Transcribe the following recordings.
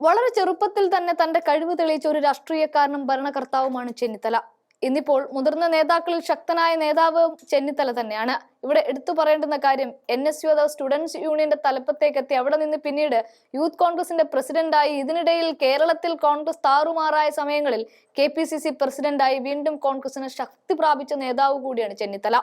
വളരെ ചെറുപ്പത്തിൽ തന്നെ തന്റെ കഴിവ് തെളിയിച്ച ഒരു രാഷ്ട്രീയക്കാരനും ഭരണകർത്താവുമാണ് ചെന്നിത്തല. ഇന്നിപ്പോൾ മുതിർന്ന നേതാക്കളിൽ ശക്തനായ നേതാവ് ചെന്നിത്തല തന്നെയാണ്. ഇവിടെ എടുത്തു പറയേണ്ടുന്ന കാര്യം എൻ എസ് യു അഥവാ സ്റ്റുഡൻസ് യൂണിയന്റെ തലപ്പത്തേക്ക് എത്തി അവിടെ നിന്ന് പിന്നീട് യൂത്ത് കോൺഗ്രസിന്റെ പ്രസിഡന്റായി ഇതിനിടയിൽ കേരളത്തിൽ കോൺഗ്രസ് താറുമാറായ സമയങ്ങളിൽ കെ പി സി സി പ്രസിഡന്റായി വീണ്ടും കോൺഗ്രസിന് ശക്തി പ്രാപിച്ച നേതാവ് കൂടിയാണ് ചെന്നിത്തല.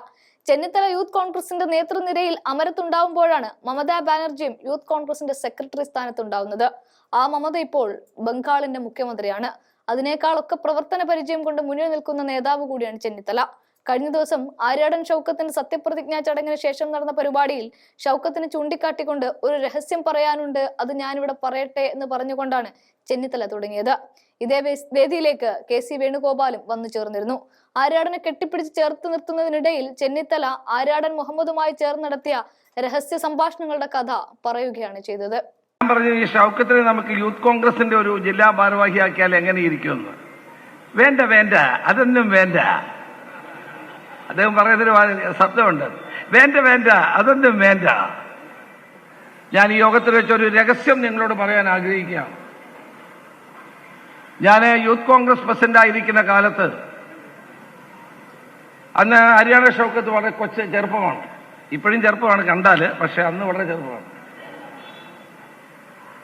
ചെന്നിത്തല യൂത്ത് കോൺഗ്രസിന്റെ നേതൃനിരയിൽ അമരത്തുണ്ടാവുമ്പോഴാണ് മമതാ ബാനർജിയും യൂത്ത് കോൺഗ്രസിന്റെ സെക്രട്ടറി സ്ഥാനത്തുണ്ടാവുന്നത്. ആ മമത ഇപ്പോൾ ബംഗാളിന്റെ മുഖ്യമന്ത്രിയാണ്. അതിനേക്കാളൊക്കെ പ്രവർത്തന പരിചയം കൊണ്ട് മുന്നിൽ നിൽക്കുന്ന നേതാവ് കൂടിയാണ് ചെന്നിത്തല. കഴിഞ്ഞ ദിവസം ആര്യാടൻ ഷൗക്കത്തിന്റെ സത്യപ്രതിജ്ഞാ ചടങ്ങിന് ശേഷം നടന്ന പരിപാടിയിൽ ഷൗക്കത്തിന് ചൂണ്ടിക്കാട്ടിക്കൊണ്ട് ഒരു രഹസ്യം പറയാനുണ്ട് അത് ഞാനിവിടെ പറയട്ടെ എന്ന് പറഞ്ഞുകൊണ്ടാണ് ചെന്നിത്തല തുടങ്ങിയത്. ഇതേ വേദിയിലേക്ക് കെ സി വേണുഗോപാലും വന്നു ചേർന്നിരുന്നു. ആര്യാടനെ കെട്ടിപ്പിടിച്ച് ചേർത്ത് നിർത്തുന്നതിനിടയിൽ ചെന്നിത്തല ആര്യാടൻ മുഹമ്മദുമായി ചേർന്ന് നടത്തിയ രഹസ്യ സംഭാഷണങ്ങളുടെ കഥ പറയുകയാണ് ചെയ്തത്. പറഞ്ഞു ഈ ഷൗക്കത്തിനെ നമുക്ക് യൂത്ത് കോൺഗ്രസിന്റെ ഒരു ജില്ലാ ഭാരവാഹിയാക്കിയാൽ എങ്ങനെ ഇരിക്കുമെന്ന്? വേണ്ട വേണ്ട അതൊന്നും വേണ്ട. അദ്ദേഹം പറയുന്നൊരു ശബ്ദമുണ്ട്. വേണ്ട വേണ്ട അതൊന്നും വേണ്ട. ഞാൻ ഈ യോഗത്തിൽ വെച്ച് ഒരു രഹസ്യം നിങ്ങളോട് പറയാൻ ആഗ്രഹിക്കുകയാണ്. ഞാൻ യൂത്ത് കോൺഗ്രസ് പ്രസിഡന്റായിരിക്കുന്ന കാലത്ത് അന്ന് ഹരിയാന ഷൗക്കത്ത് വളരെ കൊച്ചു ചെറുപ്പമാണ്. ഇപ്പോഴും ചെറുപ്പമാണ് കണ്ടാൽ പക്ഷെ അന്ന് വളരെ ചെറുപ്പമാണ്.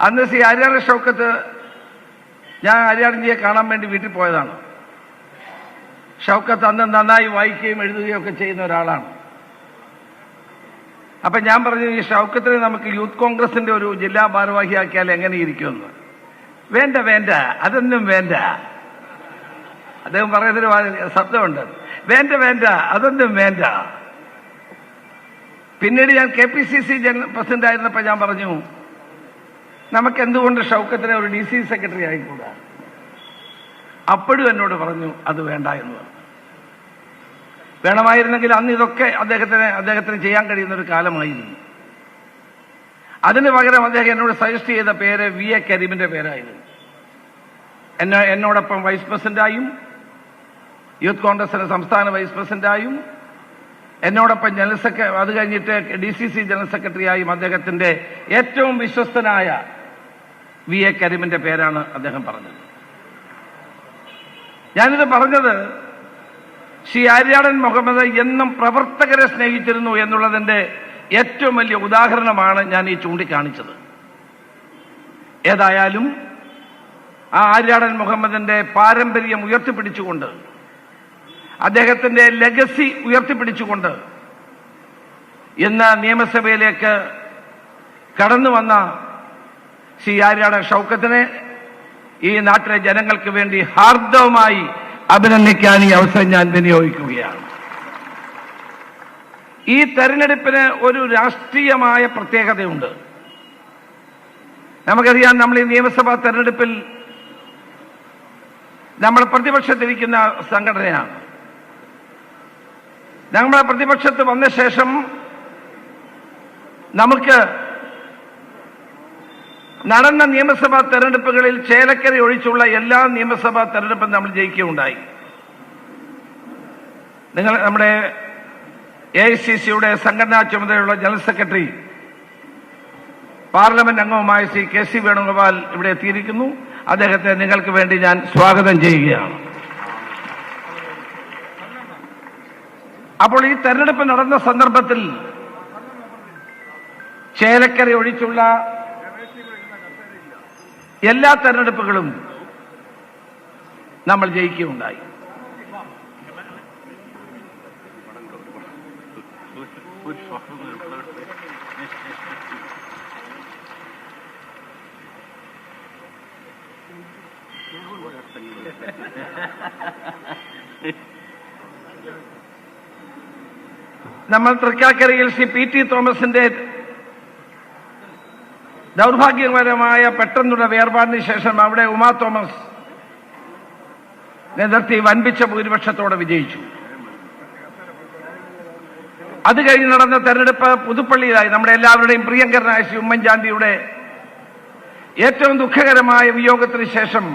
അന്ന് സി ഹരിയാന ഷൗക്കത്ത് ഞാൻ ഹരിയാണജിയെ കാണാൻ വേണ്ടി വീട്ടിൽ പോയതാണ്. ഷൗക്കത്ത് അന്ന് നന്നായി വായിക്കുകയും എഴുതുകയും ഒക്കെ ചെയ്യുന്ന ഒരാളാണ്. അപ്പൊ ഞാൻ പറഞ്ഞു ഈ ഷൗക്കത്തിനെ നമുക്ക് യൂത്ത് കോൺഗ്രസിന്റെ ഒരു ജില്ലാ ഭാരവാഹിയാക്കിയാൽ എങ്ങനെ ഇരിക്കുമെന്ന് വേണ്ട വേണ്ട അതൊന്നും വേണ്ട. അദ്ദേഹം പറയുന്നൊരു ശബ്ദമുണ്ട്. വേണ്ട വേണ്ട അതൊന്നും വേണ്ട. പിന്നീട് ഞാൻ K P C C general president ആയിരുന്നപ്പോൾ ഞാൻ പറഞ്ഞു നമുക്ക് എന്തുകൊണ്ട് ഷൗക്കത്തിനെ ഒരു ഡി സി സെക്രട്ടറി ആയിക്കൂടാ? അപ്പോഴും എന്നോട് പറഞ്ഞു അത് വേണ്ട എന്ന് പറഞ്ഞു. വേണമായിരുന്നെങ്കിൽ അന്ന് ഇതൊക്കെ അദ്ദേഹത്തിന് അദ്ദേഹത്തിന് ചെയ്യാൻ കഴിയുന്ന ഒരു കാലമായിരുന്നു. അതിന് പകരം അദ്ദേഹം എന്നോട് സജസ്റ്റ് ചെയ്ത പേര് വി എ കരീമിന്റെ പേരായിരുന്നു. എന്നെ എന്നോടൊപ്പം വൈസ് പ്രസിഡന്റായും യൂത്ത് കോൺഗ്രസിന്റെ സംസ്ഥാന വൈസ് പ്രസിഡന്റായും എന്നോടൊപ്പം ജനറൽ സെക്രട്ടറി അത് കഴിഞ്ഞിട്ട് ഡി സി സി ജനറൽ സെക്രട്ടറിയായും അദ്ദേഹത്തിന്റെ ഏറ്റവും വിശ്വസ്തനായ വി എ കരീമിന്റെ പേരാണ് അദ്ദേഹം പറഞ്ഞത്. ഞാനിത് പറഞ്ഞത് ശ്രീ ആര്യാടൻ മുഹമ്മദ് എന്നും പ്രവർത്തകരെ സ്നേഹിച്ചിരുന്നു എന്നുള്ളതിന്റെ ഏറ്റവും വലിയ ഉദാഹരണമാണ് ഞാൻ ഈ ചൂണ്ടിക്കാണിച്ചത്. ഏതായാലും ആ ആര്യാടൻ മുഹമ്മദിന്റെ പാരമ്പര്യം ഉയർത്തിപ്പിടിച്ചുകൊണ്ട് അദ്ദേഹത്തിന്റെ ലെഗസി ഉയർത്തിപ്പിടിച്ചുകൊണ്ട് ഇന്ന് നിയമസഭയിലേക്ക് കടന്നു വന്ന ശ്രീ ആര്യാടൻ ഷൗക്കത്തിനെ ഈ നാട്ടിലെ ജനങ്ങൾക്ക് വേണ്ടി ഹാർദവമായി അഭിനന്ദിക്കാൻ ഈ അവസരം ഞാൻ വിനിയോഗിക്കുകയാണ്. ഈ തെരഞ്ഞെടുപ്പിന് ഒരു രാഷ്ട്രീയമായ പ്രത്യേകതയുണ്ട്. നമുക്കറിയാം നമ്മൾ ഈ നിയമസഭാ തെരഞ്ഞെടുപ്പിൽ നമ്മൾ പ്രതിപക്ഷത്തിരിക്കുന്ന സംഘടനയാണ്. നമ്മളെ പ്രതിപക്ഷത്ത് വന്ന ശേഷം നമുക്ക് നടന്ന നിയമസഭാ തെരഞ്ഞെടുപ്പുകളിൽ ചേലക്കര ഒഴിച്ചുള്ള എല്ലാ നിയമസഭാ തെരഞ്ഞെടുപ്പും നമ്മൾ ജയിക്കുകയുണ്ടായി. നിങ്ങൾ നമ്മുടെ എ ഐ സി സിയുടെ സംഘടനാ ചുമതലയുള്ള ജനറൽ സെക്രട്ടറി പാർലമെന്റ് അംഗവുമായ ശ്രീ കെ സി വേണുഗോപാൽ ഇവിടെ എത്തിയിരിക്കുന്നു. അദ്ദേഹത്തെ നിങ്ങൾക്ക് വേണ്ടി ഞാൻ സ്വാഗതം ചെയ്യുകയാണ്. അപ്പോൾ ഈ തെരഞ്ഞെടുപ്പ് നടന്ന സന്ദർഭത്തിൽ ചേലക്കര ഒഴിച്ചുള്ള എല്ലാ തെരഞ്ഞെടുപ്പുകളും നമ്മൾ ജയിക്കുകയുണ്ടായി. നമ്മൾ തൃക്കാക്കരയിൽ ശ്രീ പി ടി തോമസിന്റെ ദൗർഭാഗ്യകരമായ പെട്ടെന്നുള്ള വേർപാടിന് ശേഷം അവിടെ ഉമാ തോമസ് നേതൃത്വം വൻപിച്ച ഭൂരിപക്ഷത്തോടെ വിജയിച്ചു. അത് കഴിഞ്ഞ് നടന്ന തെരഞ്ഞെടുപ്പ് പുതുപ്പള്ളിയിലായി നമ്മുടെ എല്ലാവരുടെയും പ്രിയങ്കരനായ ശ്രീ ഉമ്മൻചാണ്ടിയുടെ ഏറ്റവും ദുഃഖകരമായ വിയോഗത്തിന് ശേഷം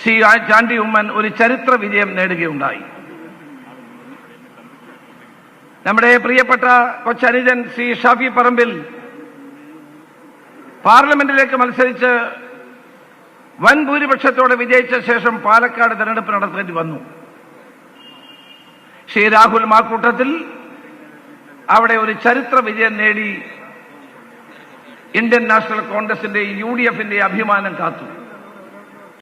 ശ്രീ ചാണ്ടി ഉമ്മൻ ഒരു ചരിത്ര വിജയം നേടുകയുണ്ടായി. നമ്മുടെ പ്രിയപ്പെട്ട കൊച്ചനുജൻ ശ്രീ ഷാഫി പറമ്പിൽ പാർലമെന്റിലേക്ക് മത്സരിച്ച് വൻ ഭൂരിപക്ഷത്തോടെ വിജയിച്ച ശേഷം പാലക്കാട് തെരഞ്ഞെടുപ്പ് നടത്തേണ്ടി വന്നു. ശ്രീ രാഹുൽ മാക്കൂട്ടത്തിൽ അവിടെ ഒരു ചരിത്ര വിജയം നേടി ഇന്ത്യൻ നാഷണൽ കോൺഗ്രസിന്റെ യു ഡി എഫിന്റെ അഭിമാനം കാത്തു.